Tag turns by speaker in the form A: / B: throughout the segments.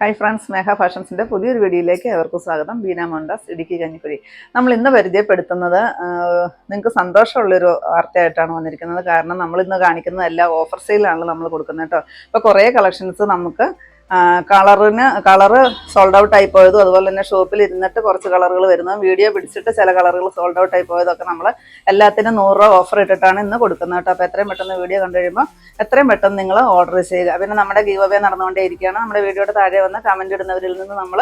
A: Hi friends മേഘ ഫാഷൻസിന്റെ പുതിയൊരു വീഡിയോയിലേക്ക് ഏവർക്കും സ്വാഗതം. ബീന മോണ്ടാസ് ഇടുക്കി കഞ്ഞിപ്പുരി നമ്മൾ ഇന്ന് പരിചയപ്പെടുത്തുന്നത് നിങ്ങൾക്ക് സന്തോഷമുള്ളൊരു വാർത്തയായിട്ടാണ് വന്നിരിക്കുന്നത്. കാരണം നമ്മൾ ഇന്ന് കാണിക്കുന്നത് എല്ലാ ഓഫർ സെയിലാണല്ലോ നമ്മൾ കൊടുക്കുന്നത് കേട്ടോ. ഇപ്പോൾ കുറേ കളക്ഷൻസ് നമുക്ക് കളറിന് കളറ് സോൾഡ് ഔട്ട് ആയി പോയതും അതുപോലെ തന്നെ ഷോപ്പിൽ ഇരുന്നിട്ട് കുറച്ച് കളറുകൾ വരുന്നതും വീഡിയോ പിടിച്ചിട്ട് ചില കളറുകൾ സോൾഡ് ഔട്ട് ആയി പോയതൊക്കെ നമ്മൾ എല്ലാത്തിനും നൂറ് രൂപ ഓഫർ ഇട്ടിട്ടാണ് ഇന്ന് കൊടുക്കുന്നത് കേട്ടോ. അപ്പോൾ എത്രയും പെട്ടെന്ന് വീഡിയോ കണ്ടു കഴിയുമ്പോൾ എത്രയും പെട്ടെന്ന് നിങ്ങൾ ഓർഡർ ചെയ്യുക. പിന്നെ നമ്മുടെ ഗീവ് അവേ നടന്നുകൊണ്ടേയിരിക്കുകയാണ് നമ്മുടെ വീഡിയോയുടെ താഴെ വന്ന് കമന്റ് ഇടുന്നവരിൽ നിന്ന് നമ്മൾ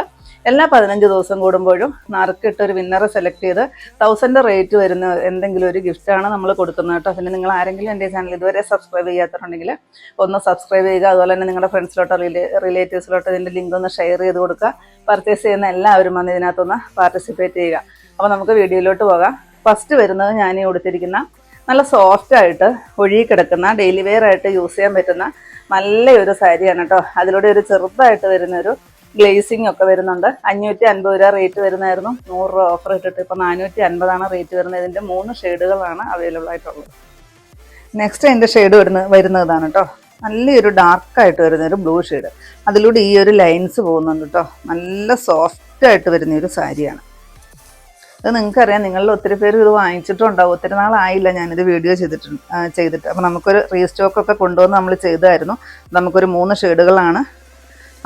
A: എല്ലാ പതിനഞ്ച് ദിവസം കൂടുമ്പോഴും നറുക്കിട്ട് ഒരു വിന്നറെ സെലക്ട് ചെയ്ത് തൗസൻഡ് റേറ്റ് വരുന്ന എന്തെങ്കിലും ഒരു ഗിഫ്റ്റാണ് നമ്മൾ കൊടുക്കുന്നത് കേട്ടോ. പിന്നെ നിങ്ങൾ ആരെങ്കിലും എന്റെ ചാനൽ ഇതുവരെ സബ്സ്ക്രൈബ് ചെയ്യാത്തിട്ടുണ്ടെങ്കിൽ ഒന്ന് സബ്സ്ക്രൈബ് ചെയ്യുക. അതുപോലെ തന്നെ നിങ്ങളുടെ ഫ്രണ്ട്സിലോട്ട് ഫ്രണ്ട്സിലോട്ടോ റിലേറ്റീവ്സിലോട്ടോ ഇതിന്റെ ലിങ്ക് ഒന്ന് ഷെയർ ചെയ്ത് കൊടുക്കുക. പർച്ചേസ് ചെയ്യുന്ന എല്ലാവരും വന്ന് ഇതിനകത്തൊന്ന് പാർട്ടിസിപ്പേറ്റ് ചെയ്യുക. അപ്പോൾ നമുക്ക് വീഡിയോയിലോട്ട് പോകാം. ഫസ്റ്റ് വരുന്നത് ഞാൻ ഈ കൊടുത്തിരിക്കുന്ന നല്ല സോഫ്റ്റ് ആയിട്ട് ഒഴുകി കിടക്കുന്ന ഡെയിലി വെയർ ആയിട്ട് യൂസ് ചെയ്യാൻ പറ്റുന്ന നല്ലൊരു സാരിയാണ് കേട്ടോ അതിലൂടെ ഒരു ചെറുതായിട്ട് വരുന്ന ഒരു ഗ്ലേസിങ് ഒക്കെ വരുന്നുണ്ട്. അഞ്ഞൂറ്റി അൻപത് രൂപ റേറ്റ് വരുന്നതായിരുന്നു. നൂറ് രൂപ ഓഫർ ഇട്ടിട്ട് ഇപ്പോൾ നാനൂറ്റി അൻപതാണ് റേറ്റ് വരുന്നത്. ഇതിന്റെ മൂന്ന് ഷെയ്ഡുകളാണ് അവൈലബിൾ ആയിട്ടുള്ളത്. നെക്സ്റ്റ് അതിന്റെ ഷെയ്ഡ് വരുന്ന വരുന്നതാണ് കേട്ടോ നല്ലൊരു ഡാർക്കായിട്ട് വരുന്ന ഒരു ബ്ലൂ ഷെയ്ഡ് അതിലൂടെ ഈ ഒരു ലൈൻസ് പോകുന്നുണ്ട് കേട്ടോ നല്ല സോഫ്റ്റ് ആയിട്ട് വരുന്ന ഒരു സാരിയാണ്. അത് നിങ്ങൾക്കറിയാം നിങ്ങളിൽ ഒത്തിരി പേര് ഇത് വാങ്ങിച്ചിട്ടുണ്ടാവും. ഒത്തിരി നാളായില്ല ഞാനിത് വീഡിയോ ചെയ്തിട്ടുണ്ട് ചെയ്തിട്ട്. അപ്പോൾ നമുക്കൊരു റീസ്റ്റോക്ക് ഒക്കെ കൊണ്ടുവന്ന് നമ്മൾ ചെയ്തായിരുന്നു നമുക്കൊരു മൂന്ന് ഷെയ്ഡുകളാണ്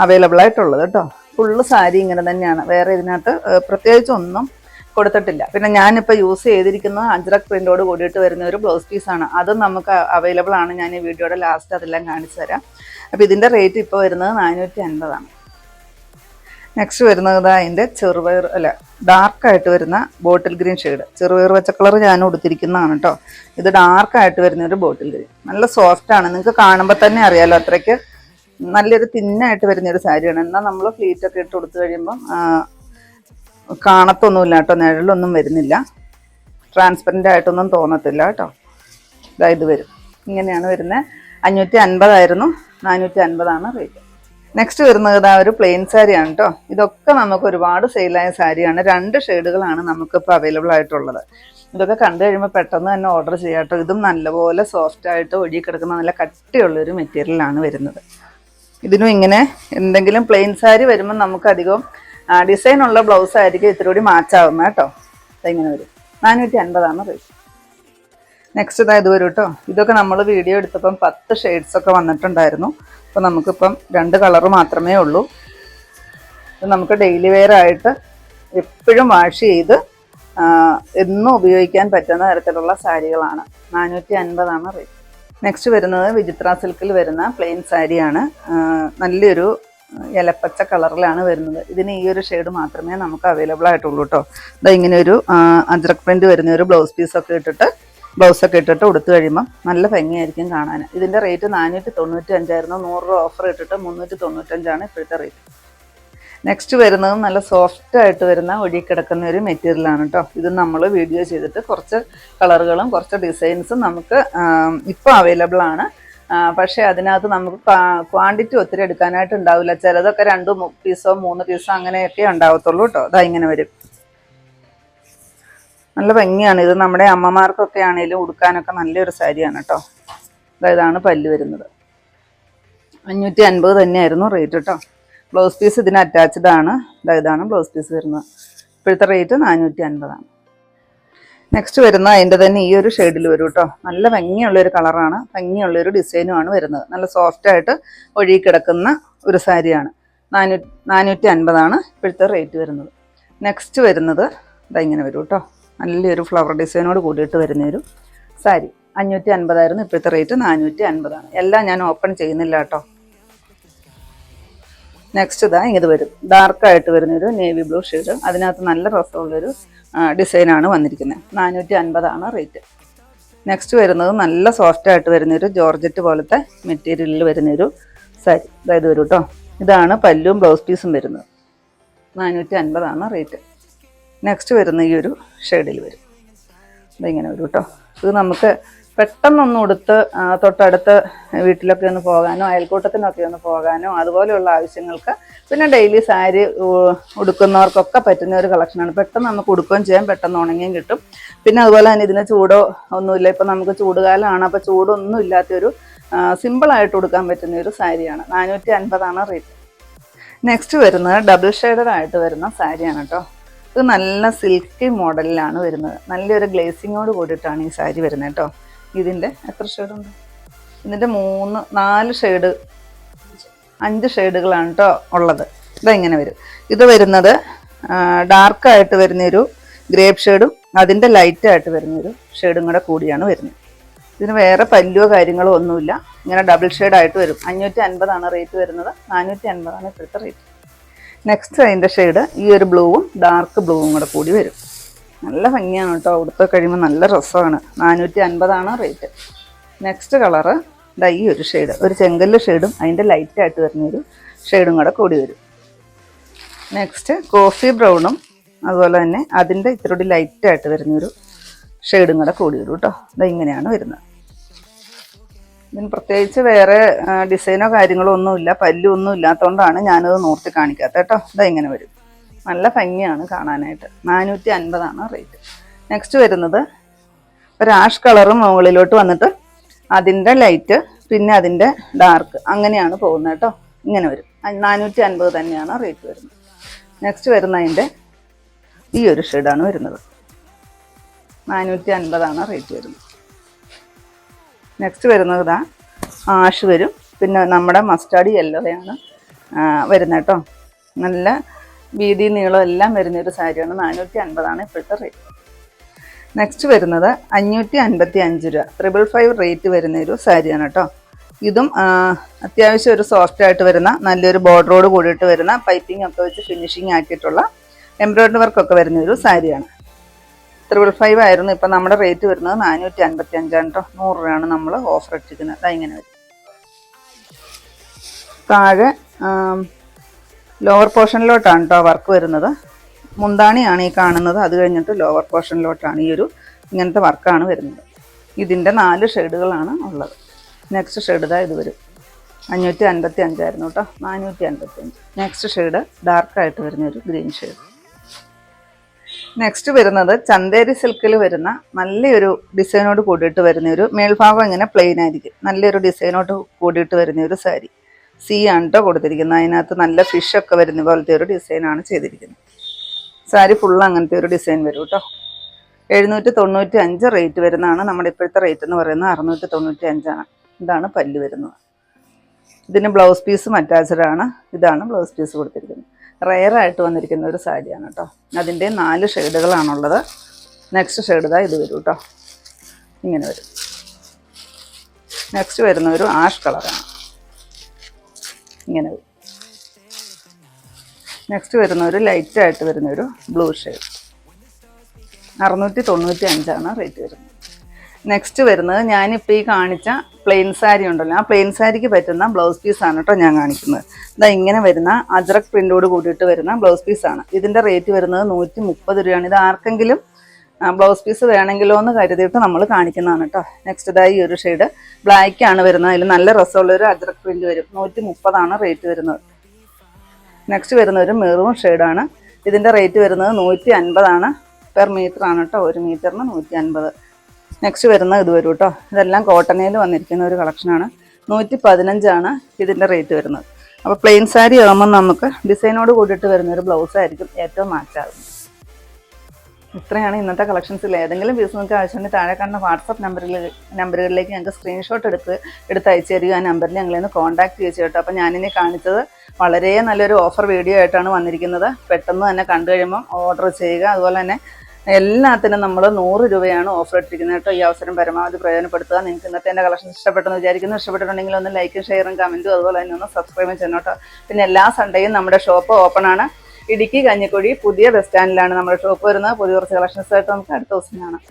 A: അവൈലബിൾ ആയിട്ടുള്ളത് കേട്ടോ ഫുള്ള് സാരി ഇങ്ങനെ തന്നെയാണ്. വേറെ ഇതിനകത്ത് പ്രത്യേകിച്ചൊന്നും കൊടുത്തിട്ടില്ല. പിന്നെ ഞാനിപ്പോൾ യൂസ് ചെയ്തിരിക്കുന്നത് അജ്രക് പ്രിന്റോട് കൂടിയിട്ട് വരുന്ന ഒരു ബ്ലൗസ് പീസാണ് അതും നമുക്ക് അവൈലബിൾ ആണ്. ഞാൻ ഈ വീഡിയോയുടെ ലാസ്റ്റ് അതെല്ലാം കാണിച്ചു തരാം. അപ്പോൾ ഇതിന്റെ റേറ്റ് ഇപ്പോൾ വരുന്നത് നാനൂറ്റി അൻപതാണ് നെക്സ്റ്റ് വരുന്നത് അതിന്റെ ചെറുപയർ അല്ല ഡാർക്കായിട്ട് വരുന്ന ബോട്ടിൽ ഗ്രീൻ ഷെയ്ഡ് ചെറുപയർ വെച്ച കളർ ഞാൻ ഉടുത്തിരിക്കുന്നതാണ് കേട്ടോ ഇത് ഡാർക്കായിട്ട് വരുന്ന ഒരു ബോട്ടിൽ ഗ്രീൻ നല്ല സോഫ്റ്റ് ആണ്. നിങ്ങൾക്ക് കാണുമ്പോൾ തന്നെ അറിയാലോ അത്രയ്ക്ക് നല്ലൊരു തിന്നായിട്ട് വരുന്ന ഒരു സാരിയാണ്. എന്നാൽ നമ്മൾ ഫ്ലീറ്റൊക്കെ ഇട്ട് കൊടുത്തു കഴിയുമ്പം കാണത്തൊന്നുമില്ല കേട്ടോ. നിഴലൊന്നും വരുന്നില്ല. ട്രാൻസ്പെറന്റ് ആയിട്ടൊന്നും തോന്നത്തില്ല കേട്ടോ. ഇതാ ഇത് വരും. ഇങ്ങനെയാണ് വരുന്നത്. അഞ്ഞൂറ്റി അൻപതായിരുന്നു നാനൂറ്റി അൻപതാണ് റേറ്റ് നെക്സ്റ്റ് വരുന്നത് ഇതാ ഒരു പ്ലെയിൻ സാരിയാണ് കേട്ടോ. ഇതൊക്കെ നമുക്ക് ഒരുപാട് സെയിലായ സാരിയാണ് രണ്ട് ഷെയ്ഡുകളാണ് നമുക്കിപ്പോൾ അവൈലബിൾ ആയിട്ടുള്ളത്. ഇതൊക്കെ കണ്ടു കഴിയുമ്പോൾ പെട്ടെന്ന് തന്നെ ഓർഡർ ചെയ്യാം കേട്ടോ. ഇതും നല്ലപോലെ സോഫ്റ്റ് ആയിട്ട് ഒഴുകി കിടക്കുന്ന നല്ല കട്ടിയുള്ളൊരു മെറ്റീരിയലാണ് വരുന്നത്. ഇതിനും ഇങ്ങനെ എന്തെങ്കിലും പ്ലെയിൻ സാരി വരുമ്പോൾ നമുക്ക് അധികം ഡിസൈൻ ഉള്ള ബ്ലൗസ് ആയിരിക്കും ഇത്തിരി കൂടി മാച്ച് ആവുന്നത് കേട്ടോ. ഇങ്ങനെ വരും. നാനൂറ്റി അൻപതാണ് റേറ്റ് നെക്സ്റ്റ് ഇതാ ഇത് വരും കേട്ടോ. ഇതൊക്കെ നമ്മൾ വീഡിയോ എടുത്തപ്പം പത്ത് ഷെയ്ഡ്സ് ഒക്കെ വന്നിട്ടുണ്ടായിരുന്നു. അപ്പോൾ നമുക്കിപ്പം രണ്ട് കളർ മാത്രമേ ഉള്ളൂ. ഇത് നമുക്ക് ഡെയിലി വെയർ ആയിട്ട് എപ്പോഴും വാഷ് ചെയ്ത് എന്നും ഉപയോഗിക്കാൻ പറ്റുന്ന തരത്തിലുള്ള സാരികളാണ്. നാനൂറ്റി അൻപതാണ് റേറ്റ് നെക്സ്റ്റ് വരുന്നത് വിചിത്ര സിൽക്കിൽ വരുന്ന പ്ലെയിൻ സാരിയാണ്. നല്ലൊരു ഇലപ്പച്ച കളറിലാണ് വരുന്നത്. ഇതിന് ഈ ഒരു ഷെയ്ഡ് മാത്രമേ നമുക്ക് അവൈലബിൾ ആയിട്ടുള്ളൂ കേട്ടോ ഇതാ ഇങ്ങനെ ഒരു അജ്രക് പ്രിന്റ് വരുന്ന ഒരു ബ്ലൗസ് പീസൊക്കെ ഇട്ടിട്ട് ബ്ലൗസൊക്കെ ഇട്ടിട്ട് ഉടുത്തു കഴിയുമ്പം നല്ല ഭംഗിയായിരിക്കും കാണാൻ. ഇതിന്റെ റേറ്റ് നാനൂറ്റി തൊണ്ണൂറ്റി അഞ്ചായിരുന്നു നൂറ് രൂപ ഓഫർ ഇട്ടിട്ട് മുന്നൂറ്റി തൊണ്ണൂറ്റഞ്ചാണ് ഇപ്പോഴത്തെ റേറ്റ് നെക്സ്റ്റ് വരുന്നത് നല്ല സോഫ്റ്റ് ആയിട്ട് വരുന്ന ഒഴുകിക്കിടക്കുന്ന ഒരു മെറ്റീരിയലാണ് കേട്ടോ ഇത് നമ്മൾ വീഡിയോ ചെയ്തിട്ട് കുറച്ച് കളറുകളും കുറച്ച് ഡിസൈൻസും നമുക്ക് ഇപ്പോൾ അവൈലബിൾ ആണ്. പക്ഷേ അതിനകത്ത് നമുക്ക് ക്വാണ്ടിറ്റി ഒത്തിരി എടുക്കാനായിട്ട് ഉണ്ടാവില്ല ചിലതൊക്കെ രണ്ട് പീസോ മൂന്ന് പീസോ അങ്ങനെയൊക്കെ ഉണ്ടാവത്തുള്ളൂ കേട്ടോ അതാ ഇങ്ങനെ വരും. നല്ല ഭംഗിയാണ്. ഇത് നമ്മുടെ അമ്മമാർക്കൊക്കെ ആണെങ്കിലും ഉടുക്കാനൊക്കെ നല്ലൊരു സാരിയാണ് കേട്ടോ ഇതാണ് പല്ല് വരുന്നത്. അഞ്ഞൂറ്റി അൻപത് തന്നെയായിരുന്നു റേറ്റ് കേട്ടോ ബ്ലൗസ് പീസ് ഇതിന് അറ്റാച്ച്ഡ് ആണ്. ഇതാണ് ബ്ലൗസ് പീസ് വരുന്നത്. ഇപ്പോഴത്തെ റേറ്റ് നാനൂറ്റി അൻപതാണ്. നെക്സ്റ്റ് വരുന്ന അതിന്റെ തന്നെ ഈ ഒരു ഷെയ്ഡിൽ വരും കേട്ടോ നല്ല ഭംഗിയുള്ളൊരു കളറാണ് ഭംഗിയുള്ളൊരു ഡിസൈനുമാണ് വരുന്നത്. നല്ല സോഫ്റ്റായിട്ട് ഒഴുകി കിടക്കുന്ന ഒരു സാരിയാണ് നാനൂ നാനൂറ്റി അൻപതാണ് ഇപ്പോഴത്തെ റേറ്റ് വരുന്നത്. നെക്സ്റ്റ് വരുന്നത് ഇതാ ഇങ്ങനെ വരും കേട്ടോ നല്ലൊരു ഫ്ലവർ ഡിസൈനോട് കൂടിയിട്ട് വരുന്ന ഒരു സാരി അഞ്ഞൂറ്റി അൻപതായിരുന്നു ഇപ്പോഴത്തെ റേറ്റ് നാനൂറ്റി അൻപതാണ് എല്ലാം ഞാൻ ഓപ്പൺ ചെയ്യുന്നില്ല കേട്ടോ നെക്സ്റ്റ് ഇതാ ഇത് വരും. ഡാർക്ക് ഡാർക്കായിട്ട് വരുന്നൊരു നേവി ബ്ലൂ ഷെയ്ഡ് അതിനകത്ത് നല്ല രസമുള്ളൊരു ഡിസൈനാണ് വന്നിരിക്കുന്നത് നാനൂറ്റി അൻപതാണ് റേറ്റ് നെക്സ്റ്റ് വരുന്നത് നല്ല സോഫ്റ്റ് ആയിട്ട് വരുന്നൊരു ജോർജറ്റ് പോലത്തെ മെറ്റീരിയലിൽ വരുന്നൊരു സാരി. അതായത് വരും കേട്ടോ ഇതാണ് പല്ലും ബ്ലൗസ് പീസും വരുന്നത്. നാനൂറ്റി അൻപതാണ് റേറ്റ് നെക്സ്റ്റ് വരുന്ന ഈ ഒരു ഷെയ്ഡിൽ വരും. ഇതിങ്ങനെ വരും കേട്ടോ ഇത് നമുക്ക് പെട്ടെന്നൊന്ന് ഉടുത്ത് ആ, തൊട്ടടുത്ത് വീട്ടിലൊക്കെ ഒന്ന് പോകാനോ അയൽക്കൂട്ടത്തിനൊക്കെ ഒന്ന് പോകാനോ അതുപോലെയുള്ള ആവശ്യങ്ങൾക്ക് പിന്നെ ഡെയിലി സാരി ഉടുക്കുന്നവർക്കൊക്കെ പറ്റുന്ന ഒരു കളക്ഷനാണ്. പെട്ടെന്ന് നമുക്ക് ഉടുക്കുകയും ചെയ്യാം പെട്ടെന്ന് ഉണങ്ങിയും കിട്ടും. പിന്നെ അതുപോലെ തന്നെ ഇതിന് ചൂടോ ഒന്നുമില്ല. ഇപ്പം നമുക്ക് ചൂടുകാലമാണ് അപ്പോൾ ചൂടൊന്നും ഇല്ലാത്തൊരു സിമ്പിളായിട്ട് ഉടുക്കാൻ പറ്റുന്ന ഒരു സാരിയാണ്. നാനൂറ്റി അൻപതാണ് റേറ്റ് നെക്സ്റ്റ് വരുന്നത് ഡബിൾ ഷെയ്ഡഡ് ആയിട്ട് വരുന്ന സാരിയാണ് കേട്ടോ ഇത് നല്ല സിൽക്കി മോഡലിലാണ് വരുന്നത്. നല്ലൊരു ഗ്ലേസിങ്ങോട് കൂടിയിട്ടാണ് ഈ സാരി വരുന്നത് കേട്ടോ ഇതിന്റെ എത്ര ഷെയ്ഡുണ്ട് ഇതിന്റെ മൂന്ന് നാല് ഷെയ്ഡ് അഞ്ച് ഷെയ്ഡുകളാണ് കേട്ടോ ഉള്ളത്. ഇതെങ്ങനെ വരും. ഇത് വരുന്നത് ഡാർക്കായിട്ട് വരുന്നൊരു ഗ്രേപ്പ് ഷെയ്ഡും അതിന്റെ ലൈറ്റായിട്ട് വരുന്നൊരു ഷെയ്ഡും കൂടെ കൂടിയാണ് വരുന്നത്. ഇതിന് വേറെ പല്ലുവോ കാര്യങ്ങളോ ഒന്നുമില്ല. ഇങ്ങനെ ഡബിൾ ഷെയ്ഡായിട്ട് വരും. അഞ്ഞൂറ്റി അൻപതാണ് റേറ്റ് വരുന്നത്. നാനൂറ്റി അൻപതാണ് ഇപ്പോഴത്തെ റേറ്റ് നെക്സ്റ്റ് അതിന്റെ ഷെയ്ഡ് ഈ ഒരു ബ്ലൂവും ഡാർക്ക് ബ്ലൂവും കൂടെ കൂടി വരും. നല്ല ഭംഗിയാണ് കേട്ടോ. ഉടുത്ത് കഴിയുമ്പോൾ നല്ല രസമാണ്. നാനൂറ്റി അൻപതാണ് റേറ്റ് നെക്സ്റ്റ് കളറ് ഈ ഒരു ഷെയ്ഡ് ഒരു ചെങ്കല്ല് ഷെയ്ഡും അതിന്റെ ലൈറ്റായിട്ട് വരുന്നൊരു ഷെയ്ഡും കൂടെ കൂടി വരും. നെക്സ്റ്റ് കോഫി ബ്രൗണും അതുപോലെ തന്നെ അതിന്റെ ഇത്തിരി ലൈറ്റായിട്ട് വരുന്നൊരു ഷെയ്ഡും കൂടെ കൂടി വരും കേട്ടോ. ഇതാ ഇങ്ങനെയാണ് വരുന്നത്. ഇതിന് പ്രത്യേകിച്ച് വേറെ ഡിസൈനോ കാര്യങ്ങളോ ഒന്നുമില്ല. പല്ലൊന്നും ഇല്ലാത്തതുകൊണ്ടാണ് ഞാനത് നോർത്തി കാണിക്കാത്തത് കേട്ടോ. ഇതാ ഇങ്ങനെ വരും. നല്ല ഭംഗിയാണ് കാണാനായിട്ട്. നാനൂറ്റി അൻപതാണ് റേറ്റ്. നെക്സ്റ്റ് വരുന്നത് ഒരു ആഷ് കളറും മുകളിലോട്ട് വന്നിട്ട് അതിന്റെ ലൈറ്റ് പിന്നെ അതിന്റെ ഡാർക്ക്. അങ്ങനെയാണ് പോകുന്നത് കേട്ടോ. ഇങ്ങനെ വരും. നാനൂറ്റി അൻപത് തന്നെയാണ് റേറ്റ് വരുന്നത്. നെക്സ്റ്റ് വരുന്നതിന്റെ ഈ ഒരു ഷെയ്ഡാണ് വരുന്നത്. നാനൂറ്റി അൻപതാണ് റേറ്റ് വരുന്നത്. നെക്സ്റ്റ് വരുന്നത് ഇതാ ആഷ് വരും. പിന്നെ നമ്മുടെ മസ്റ്റാർഡ് യെല്ലോയാണ് വരുന്നത് കേട്ടോ. നല്ല വീതി നീളം എല്ലാം വരുന്ന ഒരു സാരിയാണ്. നാനൂറ്റി അൻപതാണ് ഇപ്പോഴത്തെ റേറ്റ് നെക്സ്റ്റ് വരുന്നത് അഞ്ഞൂറ്റി അൻപത്തി അഞ്ച് രൂപ. ട്രിപ്പിൾ ഫൈവ് റേറ്റ് വരുന്ന ഒരു സാരിയാണ് കേട്ടോ ഇതും അത്യാവശ്യം ഒരു സോഫ്റ്റ് ആയിട്ട് വരുന്ന നല്ലൊരു ബോർഡറോട് കൂടിയിട്ട് വരുന്ന പൈപ്പിംഗ് ഒക്കെ വെച്ച് ഫിനിഷിംഗ് ആക്കിയിട്ടുള്ള എംബ്രോയിഡറി വർക്കൊക്കെ വരുന്ന ഒരു സാരിയാണ്. ത്രിപിൾ ഫൈവ് ആയിരുന്നു. ഇപ്പം നമ്മുടെ റേറ്റ് വരുന്നത് നാനൂറ്റി അൻപത്തി അഞ്ചാണ് കേട്ടോ നൂറ് രൂപയാണ് നമ്മൾ ഓഫർ ഇട്ടിരിക്കുന്നത്. അതിങ്ങനെ വരും. താഴെ ലോവർ പോർഷനിലോട്ടാണ് കേട്ടോ വർക്ക് വരുന്നത്. മുന്താണിയാണ് ഈ കാണുന്നത്. അത് കഴിഞ്ഞിട്ട് ലോവർ പോർഷനിലോട്ടാണ് ഈ ഒരു ഇങ്ങനത്തെ വർക്കാണ് വരുന്നത്. ഇതിന്റെ നാല് ഷെയ്ഡുകളാണ് ഉള്ളത്. നെക്സ്റ്റ് ഷെയ്ഡ് ഇതാ ഇത് വരും. അഞ്ഞൂറ്റി അൻപത്തി അഞ്ചായിരുന്നു കേട്ടോ നാനൂറ്റി അൻപത്തി അഞ്ച് നെക്സ്റ്റ് ഷെയ്ഡ് ഡാർക്കായിട്ട് വരുന്ന ഒരു ഗ്രീൻ ഷെയ്ഡ് നെക്സ്റ്റ് വരുന്നത് ചന്തേരി സിൽക്കിൽ വരുന്ന നല്ലൊരു ഡിസൈനോട് കൂടിയിട്ട് വരുന്ന ഒരു മേൽഭാഗം ഇങ്ങനെ പ്ലെയിൻ ആയിരിക്കും. നല്ലൊരു ഡിസൈനോട് കൂടിയിട്ട് വരുന്ന ഒരു സാരി സി ആണ് കേട്ടോ കൊടുത്തിരിക്കുന്നത്. അതിനകത്ത് നല്ല ഫിഷൊക്കെ വരുന്ന പോലത്തെ ഒരു ഡിസൈനാണ് ചെയ്തിരിക്കുന്നത്. സാരി ഫുൾ അങ്ങനത്തെ ഒരു ഡിസൈൻ വരും കേട്ടോ എഴുന്നൂറ്റി തൊണ്ണൂറ്റി അഞ്ച് റേറ്റ് വരുന്നതാണ് നമ്മുടെ ഇപ്പോഴത്തെ റേറ്റ് എന്ന് പറയുന്നത് അറുന്നൂറ്റി തൊണ്ണൂറ്റി അഞ്ചാണ് ഇതാണ് പല്ല് വരുന്നത്. ഇതിന് ബ്ലൗസ് പീസും അറ്റാച്ച്ഡ് ആണ്. ഇതാണ് ബ്ലൗസ് പീസ് കൊടുത്തിരിക്കുന്നത്. റെയർ ആയിട്ട് വന്നിരിക്കുന്ന ഒരു സാരിയാണ് കേട്ടോ അതിന്റെ നാല് ഷെയ്ഡുകളാണുള്ളത് നെക്സ്റ്റ് ഷെയ്ഡ് ഇതാ ഇത് വരും കേട്ടോ ഇങ്ങനെ വരും. നെക്സ്റ്റ് വരുന്ന ഒരു ആഷ് കളറാണ് ഇങ്ങനെ വരും. നെക്സ്റ്റ് വരുന്ന ഒരു ലൈറ്റ് ആയിട്ട് വരുന്ന ഒരു ബ്ലൂ ഷെയ്ഡ് അറുന്നൂറ്റി തൊണ്ണൂറ്റി അഞ്ചാണ് റേറ്റ് വരുന്നത്. നെക്സ്റ്റ് വരുന്നത് ഞാനിപ്പോൾ ഈ കാണിച്ച പ്ലെയിൻ സാരി ഉണ്ടല്ലോ ആ പ്ലെയിൻ സാരിക്ക് പറ്റുന്ന ബ്ലൗസ് പീസാണ് കേട്ടോ ഞാൻ കാണിക്കുന്നത്. ഇതാ ഇങ്ങനെ വരുന്ന അജ്രക് പ്രിന്റോട് കൂടിയിട്ട് വരുന്ന ബ്ലൗസ് പീസാണ് ഇതിന്റെ റേറ്റ് വരുന്നത് നൂറ്റി മുപ്പത് രൂപയാണ്. ഇത് ആർക്കെങ്കിലും ബ്ലൗസ് പീസ് വേണമെങ്കിലോ എന്ന് കരുതിയിട്ട് നമ്മൾ കാണിക്കുന്നതാണ് കേട്ടോ നെക്സ്റ്റ് ഇതായി ഈ ഒരു ഷെയ്ഡ് ആണ് വരുന്നത്. അതിൽ നല്ല രസമുള്ള ഒരു അജ്രക് പ്രിന്റ് വരും. നൂറ്റി മുപ്പതാണ് റേറ്റ് വരുന്നത്. നെക്സ്റ്റ് വരുന്ന ഒരു മെറൂൺ ഷെയ്ഡാണ് ഇതിന്റെ റേറ്റ് വരുന്നത് നൂറ്റി അൻപതാണ് പെർ മീറ്റർ ആണ് കേട്ടോ ഒരു മീറ്ററിന് നൂറ്റി അൻപത് നെക്സ്റ്റ് വരുന്ന ഇത് വരും കേട്ടോ ഇതെല്ലാം കോട്ടണയിൽ വന്നിരിക്കുന്ന ഒരു കളക്ഷനാണ് നൂറ്റി പതിനഞ്ചാണ് ഇതിന്റെ റേറ്റ് വരുന്നത്. അപ്പോൾ പ്ലെയിൻ സാരി ആകുമ്പോൾ നമുക്ക് ഡിസൈനോട് കൂടിയിട്ട് വരുന്ന ഒരു ബ്ലൗസ് ആയിരിക്കും ഏറ്റവും മാച്ചാകുന്നത് ഇത്രയാണ് ഇന്നത്തെ കളക്ഷൻസിൽ ഏതെങ്കിലും പീസ് നിങ്ങൾക്ക് ആവശ്യമുണ്ടെങ്കിൽ താഴെ കാണുന്ന വാട്സപ്പ് നമ്പറിൽ നമ്പറുകളിലേക്ക് ഞങ്ങൾക്ക് സ്ക്രീൻഷോട്ട് എടുത്ത് എടുത്ത് അയച്ചു തരിക. ആ നമ്പറിൽ ഞങ്ങളെ ഒന്ന് കോൺടാക്ട് ചെയ്തു കേട്ടോ അപ്പോൾ ഞാനിനി കാണിച്ചത് വളരെ നല്ലൊരു ഓഫർ വീഡിയോ ആയിട്ടാണ് വന്നിരിക്കുന്നത്. പെട്ടെന്ന് തന്നെ കണ്ടു കഴിയുമ്പോൾ ഓർഡർ ചെയ്യുക. അതുപോലെ തന്നെ എല്ലാത്തിനും നമ്മൾ നൂറ് രൂപയാണ് ഓഫർ ഇട്ടിരിക്കുന്നത് കേട്ടോ. ഈ അവസരം പരമാവധി പ്രയോജനപ്പെടുത്തുക. നിങ്ങൾക്ക് ഇന്നത്തെ എന്റെ കളക്ഷൻ ഇഷ്ടപ്പെട്ടെന്ന് വിചാരിക്കുന്നു. ഇഷ്ടപ്പെട്ടിട്ടുണ്ടെങ്കിൽ ഒന്ന് ലൈക്കും ഷെയറും കമന്റും അതുപോലെ തന്നെ ഒന്ന് സബ്സ്ക്രൈബും ചെയ്യണം കേട്ടോ. പിന്നെ എല്ലാ സൺഡേയും നമ്മുടെ ഷോപ്പ് ഓപ്പൺ ആണ്. ഇടുക്കി കഞ്ഞിക്കുഴി പുതിയ ബസ് സ്റ്റാൻഡിലാണ് നമ്മുടെ ഷോപ്പ് വരുന്നത്. പുതിയ കുറച്ച് കളക്ഷൻസ് ആയിട്ട് നമുക്ക് അടുത്ത ദിവസം കാണാം.